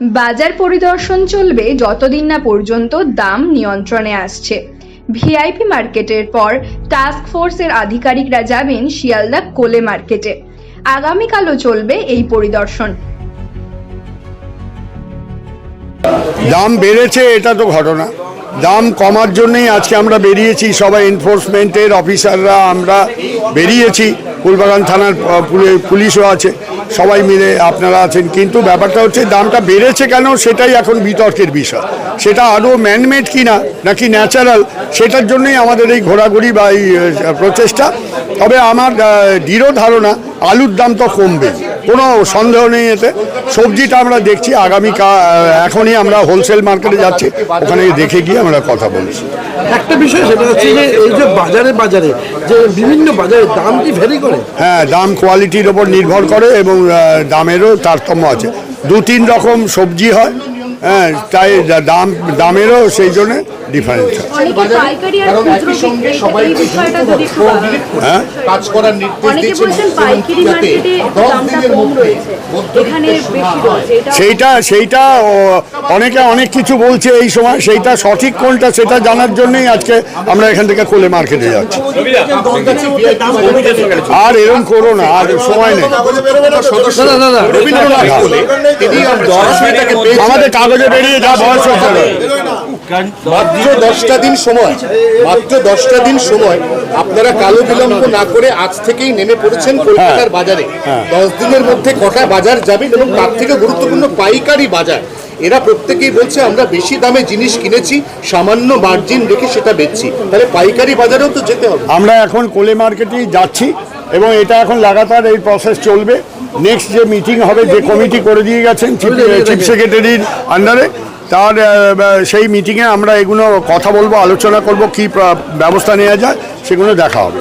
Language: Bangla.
বাজার পরিদর্শন চলবে যতদিন না পর্যন্ত দাম নিয়ন্ত্রণে আসছে। ভিআইপি মার্কেটের পর টাস্ক ফোর্সের আধিকারিকরা যাবেন শিয়ালদা কোলে মার্কেটে। আগামীকালও চলবে এই পরিদর্শন। দাম বেড়েছে, এটা তো ঘটনা। দাম কমার জন্যই আজকে আমরা বেরিয়েছি, সবাই এনফোর্সমেন্টের অফিসাররা আমরা বেরিয়েছি। ফুলবাগান থানার পুলিশও আছে, সবাই মিলে আপনারা আছেন। কিন্তু ব্যাপারটা হচ্ছে দামটা বেড়েছে কেন সেটাই এখন বিতর্কের বিষয়। সেটা আরও ম্যানমেড কিনা নাকি ন্যাচারাল সেটার জন্যই আমাদের এই ঘোরাঘুরি বা এই প্রচেষ্টা। তবে আমার দৃঢ় ধারণা আলুর দাম তো কমবে কোনো সন্দেহ নেই এতে। সবজিটা আমরা দেখছি আগামী এখনই আমরা হোলসেল মার্কেটে যাচ্ছি ওখানে দেখে গিয়ে আমরা কথা বলছি। একটা বিষয় সেটা হচ্ছে যে এই যে বাজারে বাজারে যে বিভিন্ন বাজারে দাম কি ভেরি করে? হ্যাঁ দাম কোয়ালিটির ওপর নির্ভর করে এবং দামেরও তারতম্য আছে। দু তিন রকম সবজি হয় হ্যাঁ তাই দাম দামেরও সেই জন্য ডিফারেন্স। হ্যাঁ? কাজ করার নির্দেশ অনেকে দিয়েছেন বলছেন পাইকারি মার্কেটে দামটা কম রয়েছে। এখানে বেশি রয়েছে এটা সেইটা সেইটা অনেকে অনেক কিছু বলছে এই সময় সেইটা সঠিক কোনটা সেটা জানার জন্যই আজকে আমরা এখান থেকে কোলে মার্কেটে যাচ্ছি। আর এরকম করো না আর সময় নেই। আমাদের কাগজে বেরিয়ে যা বয়স হচ্ছে না। মাত্র দশটা দিন সময় মাত্র দশটা দিন সময় আপনারা কালো বিলম্ব না করে আজ থেকেই নেমে পড়েছেন কলকাতার বাজারে। দশ দিনের মধ্যে কটা বাজার যাবেন এবং তার থেকে গুরুত্বপূর্ণ পাইকারি বাজার। এরা প্রত্যেকেই বলছে আমরা বেশি দামে জিনিস কিনেছি সামান্য মার্জিন রেখে সেটা বেচছি। তাহলে পাইকারি বাজারেও তো যেতে হবে। আমরা এখন কোলে মার্কেটেই যাচ্ছি। এবং এটা এখন লাগাতার এই প্রসেস চলবে। নেক্সট যে মিটিং হবে যে কমিটি করে দিয়ে গেছেন চিফ সেক্রেটারির আন্ডারে তার সেই মিটিংয়ে আমরা এগুলো কথা বলব আলোচনা করব কি ব্যবস্থা নেওয়া যায় সেগুলো দেখা হবে।